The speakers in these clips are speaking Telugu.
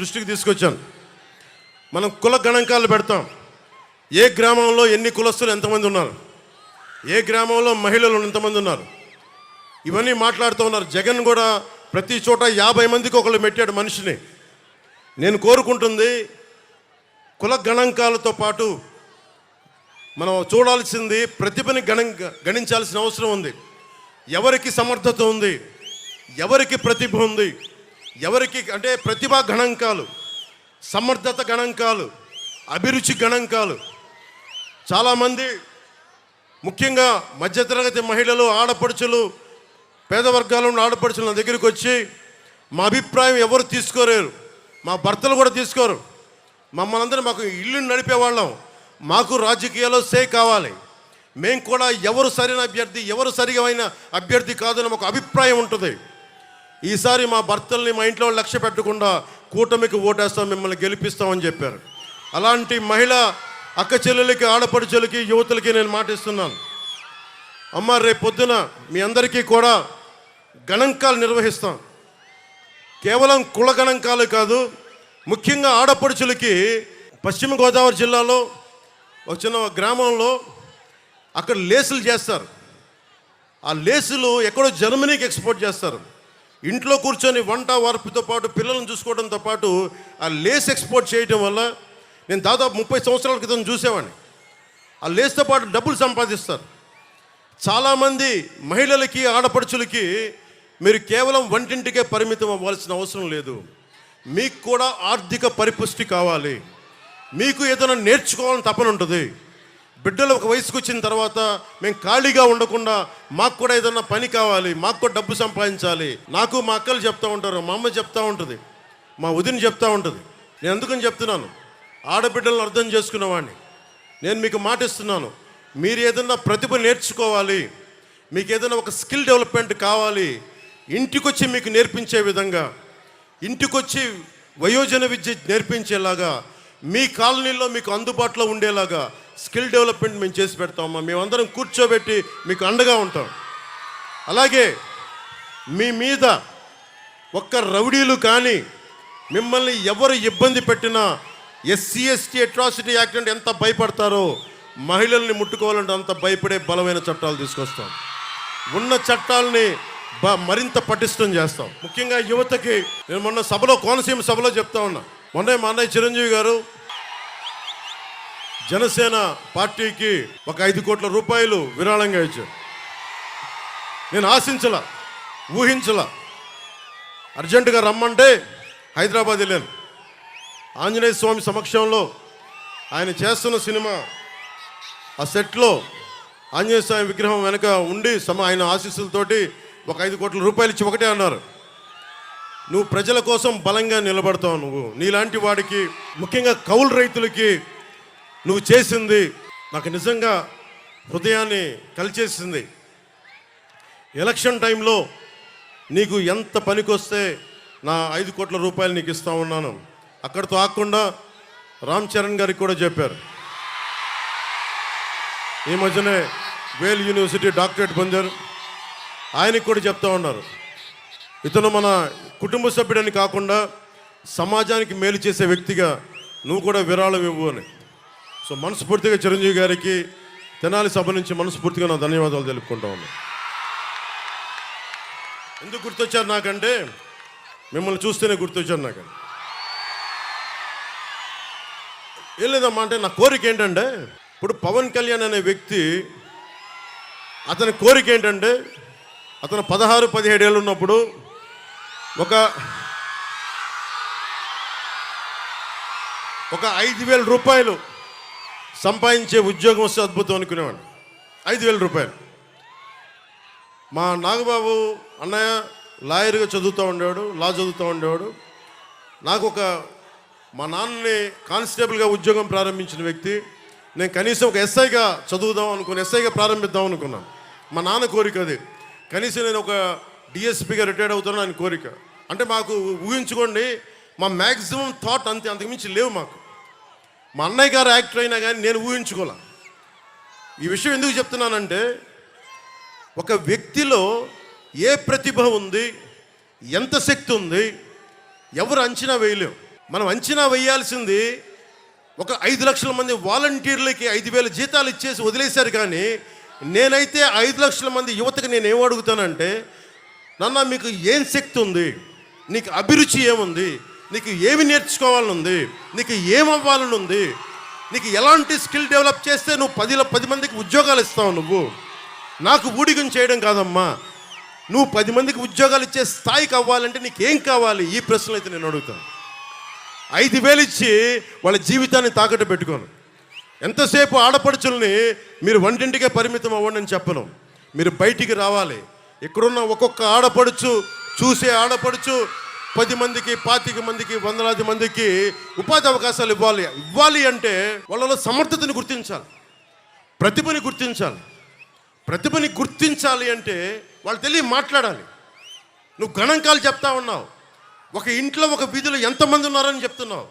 దృష్టికి తీసుకొచ్చాను మనం కుల గణాంకాలు పెడతాం. ఏ గ్రామంలో ఎన్ని కులస్తులు ఎంతమంది ఉన్నారు? ఏ గ్రామంలో మహిళలు ఎంతమంది ఉన్నారు? ఇవన్నీ మాట్లాడుతూ ఉన్నారు. జగన్ కూడా ప్రతి చోట యాభై మందికి ఒకళ్ళు పెట్టాడు మనిషిని. నేను కోరుకుంటుంది కుల గణాంకాలతో పాటు మనం చూడాల్సింది ప్రతిభని గణ గణించాల్సిన అవసరం ఉంది. ఎవరికి సమర్థత ఉంది? ఎవరికి ప్రతిభ ఉంది? ఎవరికి అంటే ప్రతిభా గణాంకాలు సమర్థత గణాంకాలు అభిరుచి గణాంకాలు. చాలామంది ముఖ్యంగా మధ్యతరగతి మహిళలు ఆడపడుచులు పేద వర్గాల ఉన్న ఆడపడుచులు నా దగ్గరికి వచ్చి మా అభిప్రాయం ఎవరు తీసుకోలేరు? మా భర్తలు కూడా తీసుకోరు. మమ్మల్ని అందరూ మాకు ఇల్లు నడిపేవాళ్ళం మాకు రాజకీయాల్లో సే కావాలి. మేము కూడా ఎవరు సరైన అభ్యర్థి ఎవరు సరిగమైన అభ్యర్థి కాదని మాకు అభిప్రాయం ఉంటుంది. ఈసారి మా భర్తల్ని మా ఇంట్లో లక్ష్య పెట్టకుండా కూటమికి ఓటేస్తాం మిమ్మల్ని గెలిపిస్తామని చెప్పారు. అలాంటి మహిళ అక్క చెల్లెలకి ఆడపడుచులకి యువతులకి నేను మాటిస్తున్నాను అమ్మ రేపు పొద్దున మీ అందరికీ కూడా గణాంకాలు నిర్వహిస్తాం. కేవలం కుల గణాంకాలు కాదు ముఖ్యంగా ఆడపడుచులకి పశ్చిమ గోదావరి జిల్లాలో ఒక చిన్న గ్రామంలో అక్కడ లేసులు చేస్తారు. ఆ లేసులు ఎక్కడో జర్మనీకి ఎక్స్పోర్ట్ చేస్తారు. ఇంట్లో కూర్చొని వంట వార్పుతో పాటు పిల్లలను చూసుకోవడంతో పాటు ఆ లేస్ ఎక్స్పోర్ట్ చేయడం వల్ల నేను దాదాపు ముప్పై సంవత్సరాల క్రితం చూసేవాడిని. ఆ లేస్తో పాటు డబ్బులు సంపాదిస్తారు. చాలామంది మహిళలకి ఆడపడుచులకి మీరు కేవలం వంటింటికే పరిమితం అవ్వాల్సిన అవసరం లేదు. మీకు కూడా ఆర్థిక పరిపుష్టి కావాలి. మీకు ఏదైనా నేర్చుకోవాలని తపన ఉంటుంది. బిడ్డలు ఒక వయసుకు వచ్చిన తర్వాత మేము ఖాళీగా ఉండకుండా మాకు కూడా ఏదైనా పని కావాలి మాకు కూడా డబ్బు సంపాదించాలి. నాకు మా అక్కలు చెప్తూ ఉంటారు మా అమ్మ చెప్తూ ఉంటుంది మా వదిన చెప్తూ ఉంటుంది. నేను ఎందుకని చెప్తున్నాను? ఆడబిడ్డలను అర్థం చేసుకునేవాడిని నేను మీకు మాటిస్తున్నాను మీరు ఏదన్నా ప్రతిభ నేర్చుకోవాలి మీకు ఏదైనా ఒక స్కిల్ డెవలప్మెంట్ కావాలి ఇంటికొచ్చి మీకు నేర్పించే విధంగా ఇంటికొచ్చి వయోజన విద్య నేర్పించేలాగా మీ కాలనీలో మీకు అందుబాటులో ఉండేలాగా స్కిల్ డెవలప్మెంట్ మేము చేసి పెడతామమ్మా మేమందరం కూర్చోబెట్టి మీకు అండగా ఉంటాం. అలాగే మీ మీద ఒక్క రౌడీలు కానీ మిమ్మల్ని ఎవరు ఇబ్బంది పెట్టినా ఎస్సీ ఎస్టీ అట్రాసిటీ యాక్ట్ అంటే ఎంత భయపడతారో మహిళల్ని ముట్టుకోవాలంటే అంత భయపడే బలమైన చట్టాలు తీసుకొస్తాం. ఉన్న చట్టాలని బ మరింత పటిష్టం చేస్తాం. ముఖ్యంగా యువతకి నేను మొన్న సభలో కోనసీమ సభలో చెప్తా ఉన్నా. మొన్నే మా అన్నయ్య చిరంజీవి గారు జనసేన పార్టీకి ఒక ఐదు కోట్ల రూపాయలు విరాళంగా ఇచ్చారు. నేను ఆశించల ఊహించల. అర్జెంటుగా రమ్మంటే హైదరాబాద్ వెళ్ళాను. ఆంజనేయ స్వామి సమక్షంలో ఆయన చేస్తున్న సినిమా ఆ సెట్లో ఆంజనేయ స్వామి విగ్రహం వెనక ఉండి సమ ఆయన ఆశీస్సులతోటి ఒక ఐదు కోట్ల రూపాయలు ఇచ్చి ఒకటే అన్నారు. నువ్వు ప్రజల కోసం బలంగా నిలబడతావు నువ్వు. నీలాంటి వాడికి ముఖ్యంగా కౌలు రైతులకి నువ్వు చేసింది నాకు నిజంగా హృదయాన్ని కలిచేసింది. ఎలక్షన్ టైంలో నీకు ఎంత పనికొస్తే నా ఐదు కోట్ల రూపాయలు నీకు ఇస్తా ఉన్నాను. అక్కడితో ఆకుండా రామ్ చరణ్ గారికి కూడా చెప్పారు. ఈ మధ్యనే వేల్ యూనివర్సిటీ డాక్టరేట్ పొందారు. ఆయనకి కూడా చెప్తా ఉన్నారు. ఇతను మన కుటుంబ సభ్యుడని కాకుండా సమాజానికి మేలు చేసే వ్యక్తిగా నువ్వు కూడా విరాళం ఇవ్వు అని. సో మనస్ఫూర్తిగా చిరంజీవి గారికి తెనాలి సభ నుంచి మనస్ఫూర్తిగా నా ధన్యవాదాలు తెలుపుకుంటా ఉన్నాను ఎందుకు గుర్తొచ్చారు నాకంటే? మిమ్మల్ని చూస్తేనే గుర్తొచ్చారు నాకు ఏం లేదమ్మా అంటే నా కోరిక ఏంటంటే ఇప్పుడు పవన్ కళ్యాణ్ అనే వ్యక్తి అతని కోరిక ఏంటంటే అతను పదహారు పదిహేడు ఏళ్ళు ఉన్నప్పుడు ఒక ఒక ఐదు వేల రూపాయలు సంపాదించే ఉద్యోగం వస్తే అద్భుతం అనుకునేవాడు ఐదు వేల రూపాయలు. మా నాగబాబు అన్నయ్య లాయర్గా చదువుతూ ఉండేవాడు లా చదువుతూ ఉండేవాడు. నాకు ఒక మా నాన్నని కానిస్టేబుల్గా ఉద్యోగం ప్రారంభించిన వ్యక్తి. నేను కనీసం ఒక ఎస్ఐగా చదువుదాం అనుకుని ఎస్ఐగా ప్రారంభిద్దాం అనుకున్నాను. మా నాన్న కోరిక అది. కనీసం నేను ఒక డిఎస్పీగా రిటైర్డ్ అవుతాను అని కోరిక. అంటే మాకు ఊహించుకోండి మా మ్యాక్సిమం థాట్ అంతే అంతకుమించి లేవు మాకు. మా అన్నయ్య గారు యాక్టర్ అయినా కానీ నేను ఊహించుకోలే. ఈ విషయం ఎందుకు చెప్తున్నానంటే ఒక వ్యక్తిలో ఏ ప్రతిభ ఉంది ఎంత శక్తి ఉంది ఎవరు అంచనా వేయలేం. మనం అంచనా వేయాల్సింది ఒక ఐదు లక్షల మంది వాలంటీర్లకి ఐదు వేల జీతాలు ఇచ్చేసి వదిలేశారు కానీ నేనైతే ఐదు లక్షల మంది యువతకు నేను ఏం అడుగుతానంటే నాన్న మీకు ఏం శక్తి ఉంది? నీకు అభిరుచి ఏముంది? నీకు ఏమి నేర్చుకోవాలని ఉంది నీకు ఏమవ్వాలని ఉంది నీకు ఎలాంటి స్కిల్ డెవలప్ చేస్తే నువ్వు పదిలో పది మందికి ఉద్యోగాలు ఇస్తావు నువ్వు? నాకు ఊడిగం చేయడం కాదమ్మా. నువ్వు పది మందికి ఉద్యోగాలు ఇచ్చే స్థాయికి అవ్వాలంటే నీకు ఏం కావాలి? ఈ ప్రశ్నలు అయితే నేను అడుగుతాను ఐదు వేలు ఇచ్చి వాళ్ళ జీవితాన్ని తాకట్టు పెట్టుకోను. ఎంతసేపు ఆడపడుచుల్ని మీరు వంటింటికే పరిమితం అవ్వండి అని చెప్పను. మీరు బయటికి రావాలి. ఇక్కడున్న ఒక్కొక్క ఆడపడుచు చూసే ఆడపడుచు పది మందికి పాతిక మందికి వందలాది మందికి ఉపాధి అవకాశాలు ఇవ్వాలి. ఇవ్వాలి అంటే వాళ్ళలో సమర్థతని గుర్తించాలి. ప్రతిభని గుర్తించాలి. ప్రతిభని గుర్తించాలి అంటే వాళ్ళు తెలియ మాట్లాడాలి. నువ్వు గణాంకాలు చెప్తా ఉన్నావు. ఒక ఇంట్లో ఒక వీధిలో ఎంతమంది ఉన్నారని చెప్తున్నావు.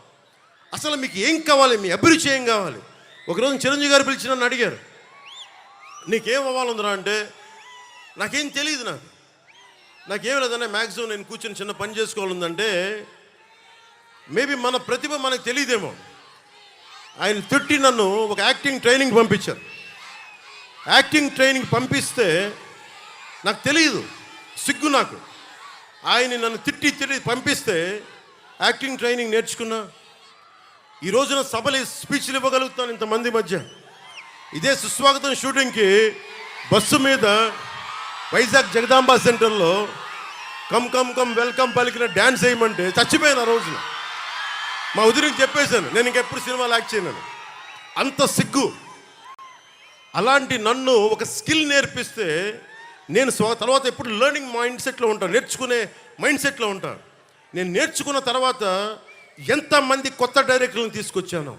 అసలు మీకు ఏం కావాలి? మీ అభిరుచి ఏం కావాలి? ఒకరోజు చిరంజీవి గారు పిలిచి నన్ను అడిగారు. నీకేం అవ్వాలందిరా అంటే నాకేం తెలియదు నాకు. నాకేమి లేదన్నా మ్యాక్సిమం నేను కూర్చొని చిన్న పని చేసుకోవాలందంటే మేబీ మన ప్రతిభ మనకు తెలియదేమో. ఆయన తిట్టి నన్ను ఒక యాక్టింగ్ ట్రైనింగ్ పంపించారు. యాక్టింగ్ ట్రైనింగ్ పంపిస్తే నాకు తెలియదు సిగ్గు నాకు. ఆయన నన్ను తిట్టి తిట్టి పంపిస్తే యాక్టింగ్ ట్రైనింగ్ నేర్చుకున్నా. ఈ రోజున సభలు స్పీచ్లు ఇవ్వగలుగుతాను ఇంతమంది మధ్య. ఇదే సుస్వాగతం షూటింగ్కి బస్సు మీద వైజాగ్ జగదాంబ సెంటర్లో కమ్ కమ్ కమ్ వెల్కమ్ పలికిన డ్యాన్స్ వేయమంటే చచ్చిపోయాను ఆ రోజున మా ఉదిరికి చెప్పేశాను నేను ఇంకెప్పుడు సినిమాలు యాక్ట్ చేయను. అంత సిగ్గు. అలాంటి నన్ను ఒక స్కిల్ నేర్పిస్తే నేను స్వ తర్వాత ఎప్పుడు లెర్నింగ్ మైండ్ సెట్లో ఉంటాను నేర్చుకునే మైండ్ సెట్లో ఉంటాను. నేను నేర్చుకున్న తర్వాత ఎంతమంది కొత్త డైరెక్టర్లను తీసుకొచ్చాను.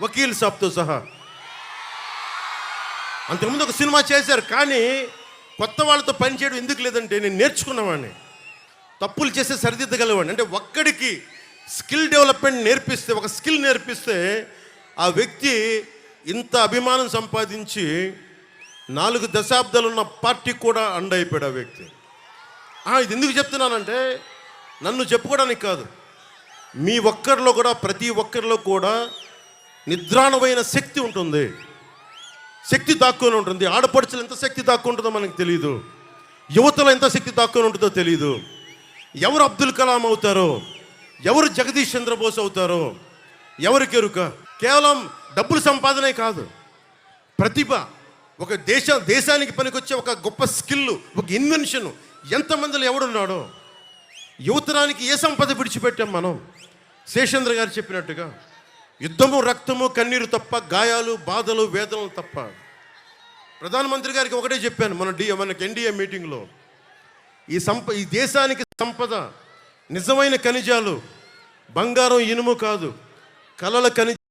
వకీల్ సాబ్తో సహా. అంతకుముందు ఒక సినిమా చేశారు కానీ కొత్త వాళ్ళతో పనిచేయడం ఎందుకు లేదంటే నేను నేర్చుకున్నవాడిని. తప్పులు చేస్తే సరిదిద్దగలవాడిని. అంటే ఒక్కడికి స్కిల్ డెవలప్మెంట్ నేర్పిస్తే ఒక స్కిల్ నేర్పిస్తే ఆ వ్యక్తి ఇంత అభిమానం సంపాదించి నాలుగు దశాబ్దాలు ఉన్న పార్టీ కూడా అండ అయిపోయాడు ఆ వ్యక్తి. ఇది ఎందుకు చెప్తున్నానంటే నన్ను చెప్పుకోవడానికి కాదు. మీ ఒక్కరిలో కూడా ప్రతి ఒక్కరిలో కూడా నిద్రాణమైన శక్తి ఉంటుంది. శక్తి దాక్కుని ఉంటుంది. ఆడపడుచులు ఎంత శక్తి దాక్కుంటుందో మనకు తెలియదు యువతలో ఎంత శక్తి దాక్కుని ఉంటుందో తెలియదు ఎవరు అబ్దుల్ కలాం అవుతారో ఎవరు జగదీష్ చంద్రబోస్ అవుతారో ఎవరికి ఎరుక కేవలం డబ్బులు సంపాదనే కాదు. ప్రతిభ ఒక దేశ దేశానికి పనికొచ్చే ఒక గొప్ప స్కిల్ ఒక ఇన్వెన్షన్ ఎంతమందిలో ఎవడున్నాడో యువతరానికి ఏ సంపద విడిచిపెట్టాం మనం? శేషేంద్ర గారు చెప్పినట్టుగా యుద్ధము రక్తము కన్నీరు తప్ప గాయాలు బాధలు వేదనలు తప్ప. ప్రధానమంత్రి గారికి ఒకటే చెప్పాను మన డి మనకి ఎన్డీఏ మీటింగ్లో ఈ సంప ఈ దేశానికి సంపద నిజమైన ఖనిజాలు బంగారం ఇనుము కాదు కలల ఖనిజ